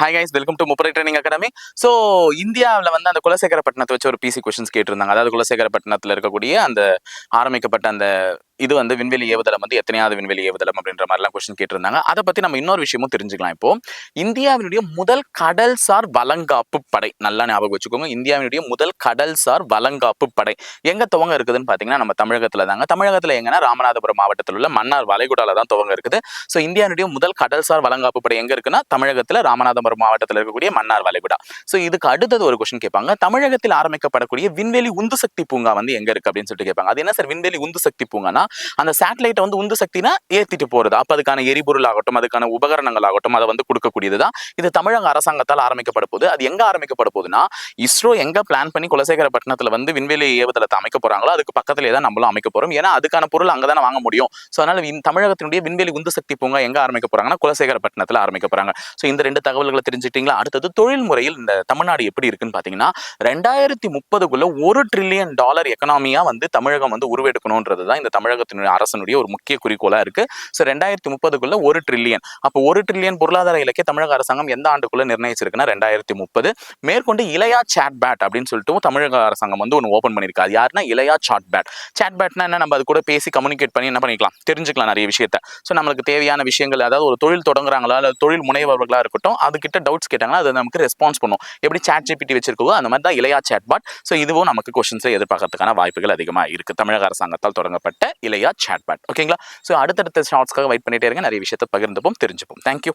Hi guys welcome to முப்பரை training academy so இந்தியாவில் வந்து அந்த குலசேகரப்பட்டினத்தை வச்சு ஒரு பிசி கொஷின்ஸ் கேட்டிருந்தாங்க. அதாவது குலசேகரப்பட்டினத்தில் இருக்கக்கூடிய அந்த ஆரம்பிக்கப்பட்ட அந்த இது வந்து விண்வெளி ஏவுதளம் வந்து எத்தனையாவது விண்வெளி ஏவுதளம் அப்படின்ற மாதிரிலாம் கொஸ்டின் கேட்டிருந்தாங்க. அதை பற்றி நம்ம இன்னொரு விஷயமும் தெரிஞ்சுக்கலாம் இப்போ. இந்தியாவினுடைய முதல் கடல்சார் வலங்காப்பு படை நல்லா ஞாபகம் வச்சுக்கோங்க. இந்தியாவினுடைய முதல் கடல்சார் வலங்காப்பு படை. எங்க துவங்க இருக்குதுன்னு பார்த்தீங்கன்னா நம்ம தமிழகத்தில் தாங்க. தமிழகத்தில் எங்கன்னா ராமநாதபுரம் மாவட்டத்தில் உள்ள மன்னார் வளைகுடால தான் துவங்க இருக்குது. ஸோ இந்தியாவினுடைய முதல் கடல்சார் வலங்காப்பு படை எங்க இருக்குன்னா தமிழகத்தில் ராமநாதபுரம் மாவட்டத்தில் இருக்கக்கூடிய மன்னார் வளைகுடா. ஸோ இதுக்கு அடுத்தது ஒரு கொஸ்டின் கேட்பாங்க. தமிழகத்தில் ஆரம்பிக்கப்படக்கூடிய விண்வெளி உந்து சக்தி பூங்கா வந்து எங்க இருக்கு அப்படின்னு சொல்லிட்டு கேட்பாங்க. அது என்ன சார்? விண்வெளி உந்து சக்தி பூங்கானா? அந்த சேட்டலைட்டை வந்து உந்து சக்தினா ஏற்றிட்டு போகிறது அப்போ அதுக்கான எரிபொருள் ஆகட்டும் அதுக்கான உபகரணங்கள் ஆகட்டும் அதை வந்து கொடுக்கக்கூடியது தான் இது தமிழக அரசாங்கத்தால் ஆரம்பிக்கப்பட போகுது. அது எங்கே ஆரம்பிக்கப்பட போகுதுன்னா இஸ்ரோ எங்கே பிளான் பண்ணி குலசேகரப்பட்டினத்துல வந்து விண்வெளி ஏவுதளத்தை அமைக்க போகிறாங்களோ அதுக்கு பக்கத்துலேயே தான் நம்மளும் அமைக்க போகிறோம் ஏன்னா அதுக்கான பொருள் அங்கே தானே வாங்க முடியும். ஸோ அதனால் இந்த தமிழகத்தினுடைய விண்வெளி உந்து சக்தி பூங்கா எங்கே ஆரம்பிக்க போறாங்கன்னா குலசேகரப்பட்டினத்தில் ஆரம்பிக்க போகிறாங்க ஸோ இந்த ரெண்டு தகவல்களை தெரிஞ்சுக்கிட்டீங்களா? அடுத்தது தொழில் முறையில் இந்த தமிழ்நாடு எப்படி இருக்குன்னு பார்த்தீங்கன்னா ரெண்டாயிரத்தி முப்பதுக்குள்ள ஒரு ட்ரில்லியன் டாலர் எக்கனாமியாக வந்து தமிழகம் வந்து உருவெடுக்கணுன்றது தான் இந்த தமிழக தமிழகத்தினுடைய அரசனுடைய ஒரு முக்கிய குறிக்கோளாக இருக்கு. ஸோ ரெண்டாயிரத்தி முப்பதுக்குள்ள ஒரு ட்ரில்லியன் அப்போ ஒரு ட்ரில்லியன் பொருளாதார இலக்கை தமிழக அரசாங்கம் எந்த ஆண்டுக்குள்ளே நிர்ணயிச்சிருக்குன்னா ரெண்டாயிரத்தி முப்பது. மேற்கொண்டு இளையா சாட் பேட் அப்படின்னு சொல்லிட்டு தமிழக அரசாங்கம் வந்து ஒன்று ஓப்பன் பண்ணியிருக்காது அது யாருன்னா இளையா சாட் பேட் சாட் பேட்னா என்ன நம்ம அது கூட பேசி கம்யூனிகேட் பண்ணி என்ன பண்ணிக்கலாம் தெரிஞ்சுக்கலாம் நிறைய விஷயத்த. ஸோ நம்மளுக்கு தேவையான விஷயங்கள் அதாவது ஒரு தொழில் தொடங்குறாங்களா இல்லை தொழில் முனைவர்களாக இருக்கட்டும் அதுக்கிட்ட டவுட்ஸ் கேட்டாங்கன்னா அது நமக்கு ரெஸ்பான்ஸ் பண்ணும். எப்படி சாட் ஜிபிடி வச்சிருக்கோ அந்த மாதிரி தான் இளையா சாட் பேட் ஸோ இதுவும் நமக்கு கொஸ்டின்ஸை எதிர்பார்க்கறதுக்கான வாய்ப்புகள் அதிகமாக இருக்குது தமிழக அரசாங்கத்தால் தொடங்கப்பட்ட இல்லையா சாட்பேட் ஓகேங்களா ஸோ அடுத்தடுத்த ஷார்ட்ஸ்க்காக வெயிட் பண்ணிட்டே இருங்க. நிறைய விஷயத்தை பகிர்ந்துப்போம் தெரிஞ்சுப்போம். தேங்க்யூ